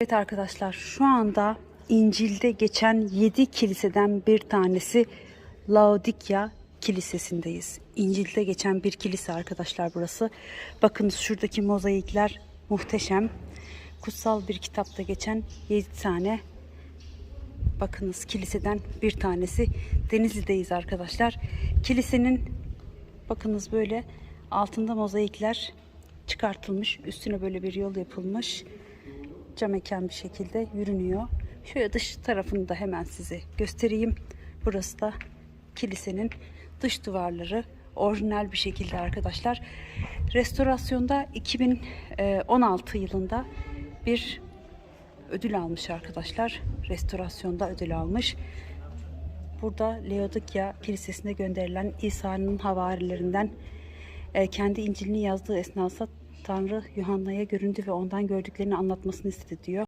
Evet arkadaşlar şu anda İncil'de geçen 7 kiliseden bir tanesi Laodikya Kilisesi'ndeyiz. İncil'de geçen bir kilise arkadaşlar burası. Bakın şuradaki mozaikler muhteşem. Kutsal bir kitapta geçen 7 tane bakınız kiliseden bir tanesi Denizli'deyiz arkadaşlar. Kilisenin bakınız böyle altında mozaikler çıkartılmış. Üstüne böyle bir yol yapılmış cam mekan bir şekilde yürünüyor. Şöyle dış tarafını da hemen size göstereyim. Burası da kilisenin dış duvarları orijinal bir şekilde arkadaşlar. Restorasyonda 2016 yılında bir ödül almış arkadaşlar. Restorasyonda ödül almış. Burada Laodikya Kilisesi'ne gönderilen İsa'nın havarilerinden e, kendi İncil'ini yazdığı esnasında Tanrı Yuhanna'ya göründü ve ondan gördüklerini anlatmasını istedi diyor.